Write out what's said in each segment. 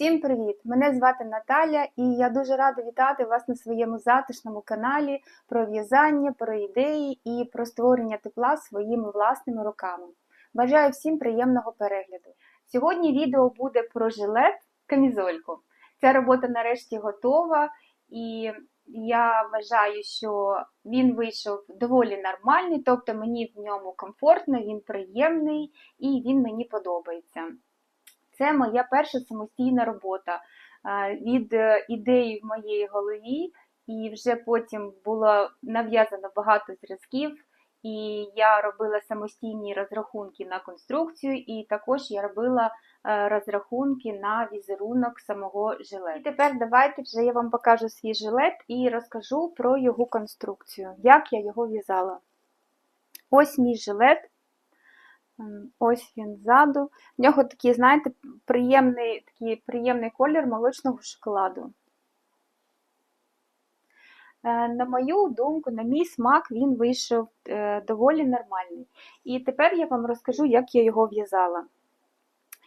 Всім привіт! Мене звати Наталя, і я дуже рада вітати вас на своєму затишному каналі про в'язання, про ідеї і про створення тепла своїми власними руками. Бажаю всім приємного перегляду. Сьогодні відео буде про жилет камізольку. Ця робота нарешті готова, і я вважаю, що він вийшов доволі нормальний, тобто мені в ньому комфортно, він приємний і він мені подобається. Це моя перша самостійна робота е, від е, ідеї в моїй голові, і вже потім було нав'язано багато зразків, і я робила самостійні розрахунки на конструкцію, і також я робила е, розрахунки на візерунок самого жилету. І тепер давайте вже я вам покажу свій жилет і розкажу про його конструкцію, як я його в'язала. Ось мій жилет. Ось він ззаду. В нього такий, знаєте, приємний такий приємний колір молочного шоколаду. Е, На мою думку, на мій смак, він вийшов е, доволі нормальний. І тепер я вам розкажу, як я його в'язала.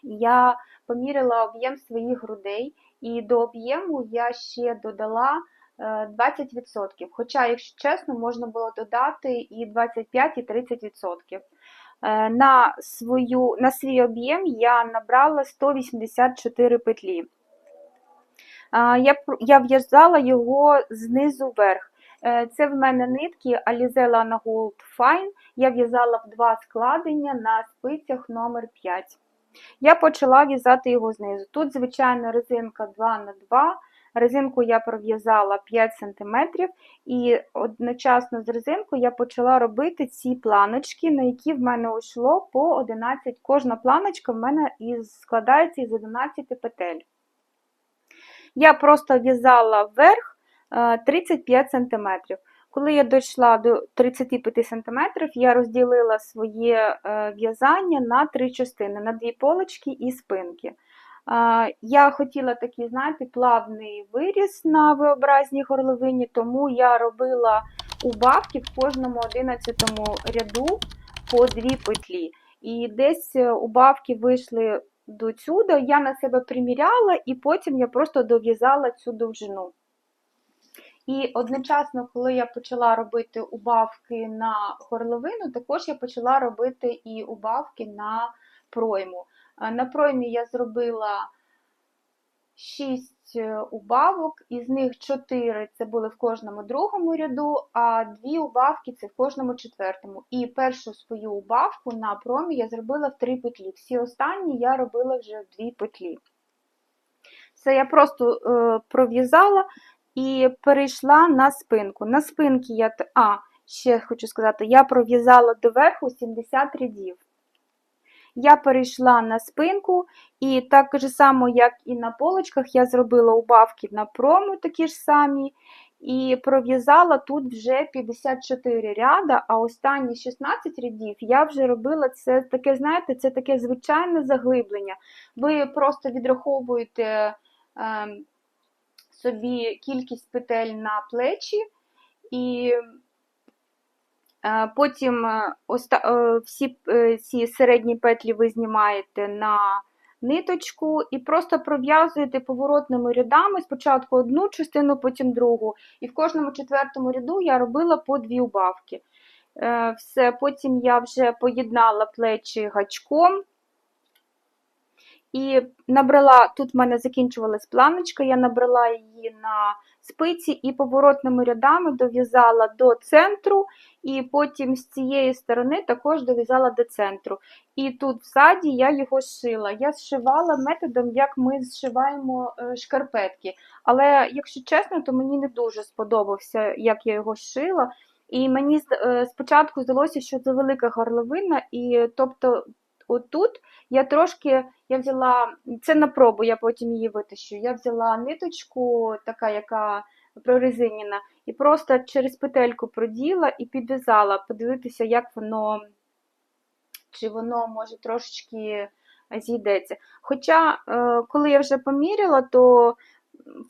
Я поміряла об'єм своїх грудей, і до об'єму я ще додала е, 20%. Хоча, якщо чесно, можна було додати і 25, і 30%. Е, На, свою, на свій об'єм я набрала 184 петлі. Е, Я, я в'язала його знизу вверх. Е, Це в мене нитки Alize Lana Gold Fine. Я в'язала в два складення на спицях номер 5. Я почала в'язати його знизу. Тут, звичайно, резинка 2х2. Резинку я пров'язала 5 см, і одночасно з резинкою я почала робити ці планочки, на які в мене йшло по 11. Кожна планочка в мене складається із 11 петель. Я просто в'язала вверх е, 35 см. Коли я дійшла до 35 см, я розділила своє е, в'язання на три частини: на дві полочки і спинки. Я хотіла такий, знаєте, плавний виріз на V-образній горловині, тому я робила убавки в кожному 11 ряду по дві петлі. І десь е, убавки вийшли до цюда, я на себе приміряла, і потім я просто дов'язала цю довжину. І одночасно, коли я почала робити убавки на горловину, також я почала робити і убавки на пройму. Е, На проймі я зробила 6 убавок, із них 4 це були в кожному другому ряду, а 2 убавки це в кожному четвертому. І першу свою убавку на промі я зробила в 3 петлі. Всі останні я робила вже в 2 петлі. Це я просто е, пров'язала і перейшла на спинку. На спинки я. А, ще хочу сказати, я пров'язала доверху 70 рядів. Я перейшла на спинку, і так же само, як і на полочках, я зробила убавки на прому такі ж самі, і пров'язала тут вже 54 ряда, а останні 16 рядів я вже робила це таке, знаєте, це таке звичайне заглиблення. Ви просто відраховуєте ем, собі кількість петель на плечі, і е, потім е, е, всі е, ці середні петлі ви знімаєте на ниточку і просто пров'язуєте поворотними рядами спочатку одну частину, потім другу. І в кожному четвертому ряду я робила по дві убавки. Е, Все, потім я вже поєднала плечі гачком. І набрала, тут в мене закінчувалась планочка, я набрала її на спиці і поворотними рядами дов'язала до центру, і потім з цієї сторони також дов'язала до центру. І тут ззаді я його зшила. Я зшивала методом, як ми зшиваємо е, шкарпетки. Але, якщо чесно, то мені не дуже сподобався, як я його зшила. І мені е, спочатку здалося, що це велика горловина, і тобто отут я трошки я взяла це на пробу, я потім її витащу. Я взяла ниточку, така, яка прорезинена, і просто через петельку проділа і підв'язала, подивитися, як воно, чи воно може трошечки зійдеться. Хоча, е, коли я вже поміряла, то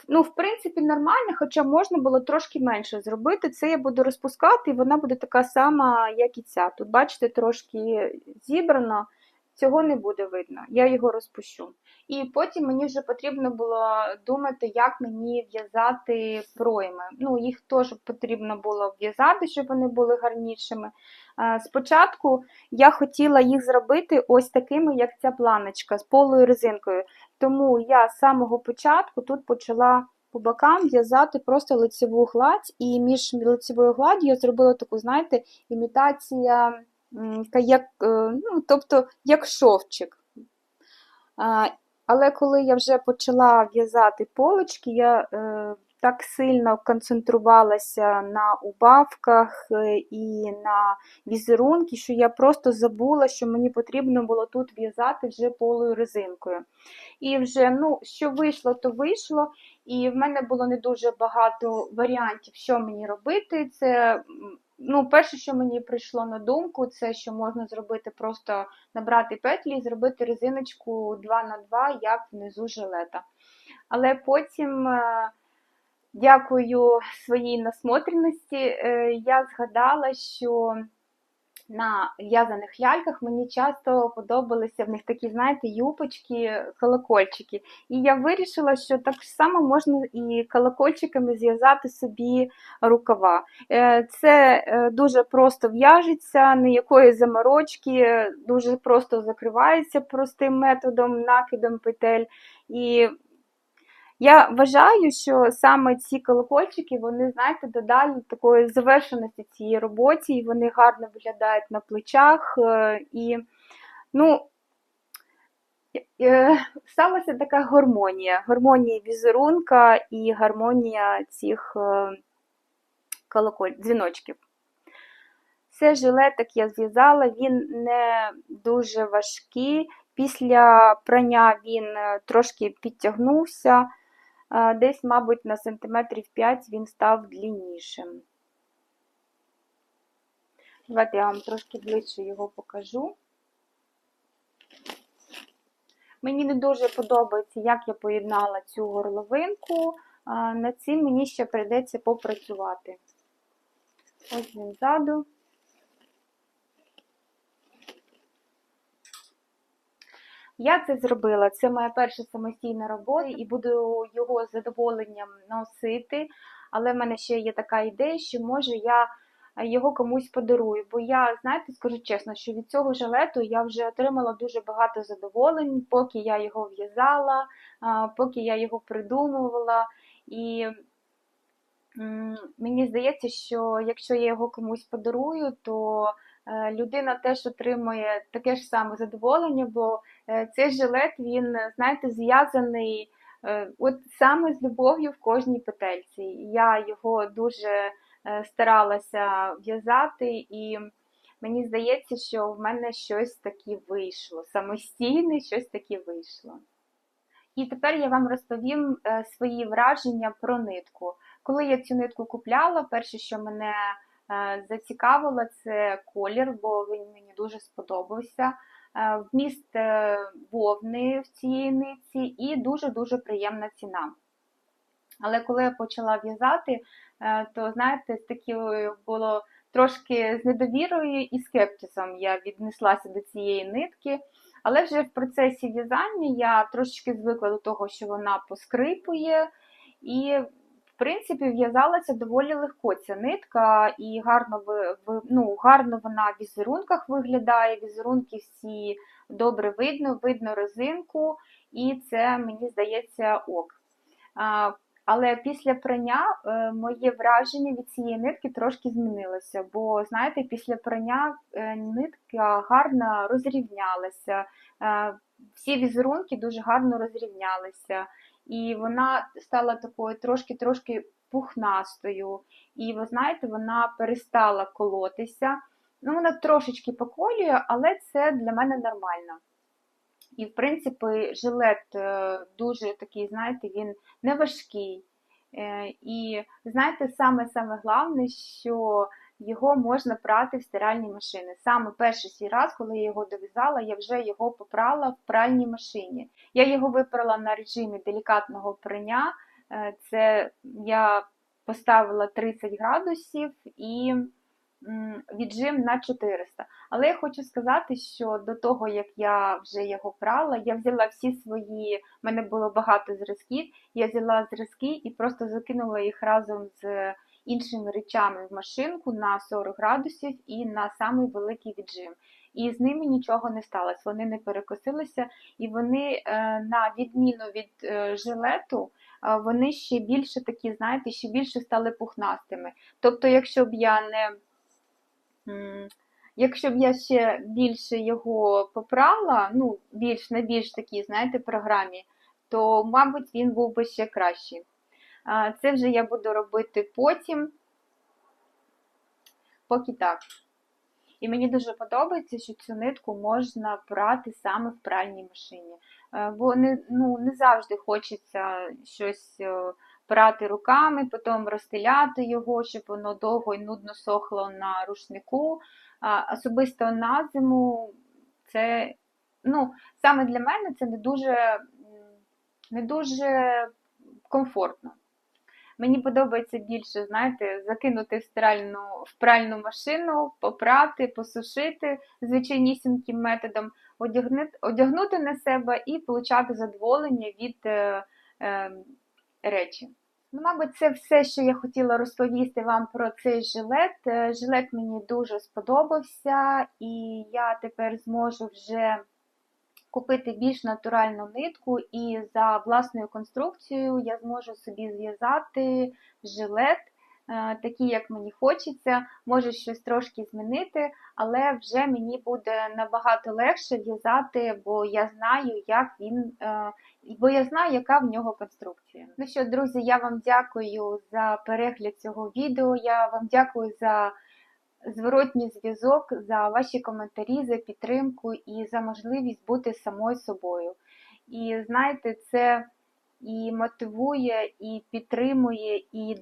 ну, в принципі, нормально, хоча можна було трошки менше зробити. Це я буду розпускати, і вона буде така сама, як і ця. Тут, бачите, трошки зібрано, цього не буде видно. Я його розпущу. І потім мені вже потрібно було думати, як мені в'язати пройми. Ну, їх теж потрібно було в'язати, щоб вони були гарнішими. Е, Спочатку я хотіла їх зробити ось такими, як ця планочка, з полою резинкою. Тому я з самого початку тут почала по бокам в'язати просто лицеву гладь, і між лицевою гладдю я зробила таку, знаєте, імітація, як, е, ну, тобто, як шовчик. Але коли я вже почала в'язати полочки, я е, так сильно концентрувалася на убавках е, і на візерунки, що я просто забула, що мені потрібно було тут в'язати вже полою резинкою. І вже, ну, що вийшло, то вийшло. І в мене було не дуже багато варіантів, що мені робити. Це, ну, перше, що мені прийшло на думку, це що можна зробити просто набрати петлі і зробити резиночку 2 на 2 як внизу жилета. Але потім, е, дякую своїй насмотреності, е, я згадала, що на в'язаних ляльках мені часто подобалися в них такі, знаєте, юпочки, колокольчики. І я вирішила, що так само можна і колокольчиками зв'язати собі рукава. Е, Це е, дуже просто в'яжеться, ніякої заморочки, дуже просто закривається простим методом, накидом петель. І я вважаю, що саме ці колокольчики, вони, знаєте, додають такої завершеності цій роботі, і вони гарно виглядають на плечах. е, І, ну, е, сталася така гармонія. Гармонія візерунка і гармонія цих е, колоколь, дзвіночків. Це жилетик я зв'язала, він не дуже важкий. Після прання він трошки підтягнувся. Десь, мабуть, на сантиметрів 5 він став длиннішим. Давайте я вам трошки ближче його покажу. Мені не дуже подобається, як я поєднала цю горловинку. Над цим мені ще прийдеться попрацювати. Ось він ззаду. Я це зробила. Це моя перша самостійна робота, і буду його з задоволенням носити. Але в мене ще є така ідея, що може я його комусь подарую. Бо я, знаєте, скажу чесно, що від цього жилету я вже отримала дуже багато задоволень, поки я його в'язала, поки я його придумувала. І мені здається, що якщо я його комусь подарую, то людина теж отримує таке ж саме задоволення, бо е, цей жилет, він, знаєте, зв'язаний е, от саме з любов'ю в кожній петельці. Я його дуже е, старалася в'язати, і мені здається, що в мене щось таке вийшло. Самостійне щось таке вийшло. І тепер я вам розповім е, свої враження про нитку. Коли я цю нитку купляла, перше, що мене е, зацікавило, це колір, бо він мені дуже сподобався. Е, Вміст е, вовни в цій нитці і дуже-дуже приємна ціна. Але коли я почала в'язати, то знаєте, з такою було трошки з недовірою і скептисом я віднеслася до цієї нитки. Але вже в процесі в'язання я трошечки звикла до того, що вона поскрипує, і, в принципі, в'язалася доволі легко ця нитка, і гарно ну, гарно вона в візерунках виглядає. Візерунки всі добре видно, видно резинку, і це, мені здається, ок. Але після прання е, моє враження від цієї нитки трошки змінилося, бо знаєте, після прання е, нитка гарно розрівнялася, е, всі візерунки дуже гарно розрівнялися, і вона стала такою трошки-трошки пухнастою. І ви знаєте, вона перестала колотися. Ну, вона трошечки поколює, але це для мене нормально. І, в принципі, жилет е, дуже такий, знаєте, він не важкий. Е, І знаєте, саме-саме головне, що його можна прати в стиральній машині. Саме перший свій раз, коли я його дов'язала, я вже його попрала в пральній машині. Я його випрала на режимі делікатного прання. Е, Це я поставила 30 градусів і віджим на 400. Але я хочу сказати, що до того, як я вже його прала, я взяла всі свої, в мене було багато зразків, я взяла зразки і просто закинула їх разом з іншими речами в машинку на 40 градусів і на самий великий віджим. І з ними нічого не сталося, вони не перекосилися, і вони, е, на відміну від е, жилету, е, вони ще більше такі, знаєте, ще більше стали пухнастими. Тобто, якщо б я не Якщо б я ще більше його попрала, ну, більш на більш такій, знаєте, програмі, то, мабуть, він був би ще кращий. Це вже я буду робити потім, поки так. І мені дуже подобається, що цю нитку можна прати саме в пральній машині. Е, Бо не, ну, не завжди хочеться щось е, прати руками, потім розстеляти його, щоб воно довго і нудно сохло на рушнику. Особисто на зиму це, ну, саме для мене це не дуже, не дуже комфортно. Мені подобається більше, знаєте, закинути в стиральну в пральну машину, попрати, посушити звичайнісіньким методом, одягнути, одягнути на себе і отримати задоволення від е, е, речі. Ну, мабуть, це все, що я хотіла розповісти вам про цей жилет. Е, Жилет мені дуже сподобався, і я тепер зможу вже купити більш натуральну нитку, і за власною конструкцією я зможу собі зв'язати жилет, е, такий, як мені хочеться, може щось трошки змінити, але вже мені буде набагато легше в'язати, бо я знаю, як він, е, бо я знаю, яка в нього конструкція. Ну що, друзі, я вам дякую за перегляд цього відео. Я вам дякую за зворотній зв'язок, за ваші коментарі, за підтримку і за можливість бути самою собою. І знаєте, це і мотивує, і підтримує, і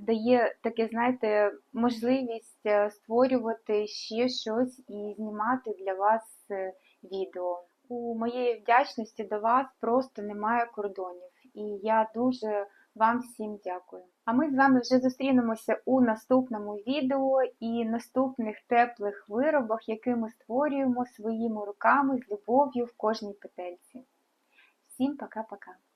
дає таке, знаєте, можливість е, створювати ще щось і знімати для вас е, відео. У моєї вдячності до вас просто немає кордонів. І я дуже вам всім дякую. А ми з вами вже зустрінемося у наступному відео і наступних теплих виробах, які ми створюємо своїми руками з любов'ю в кожній петельці. Всім пока-пока!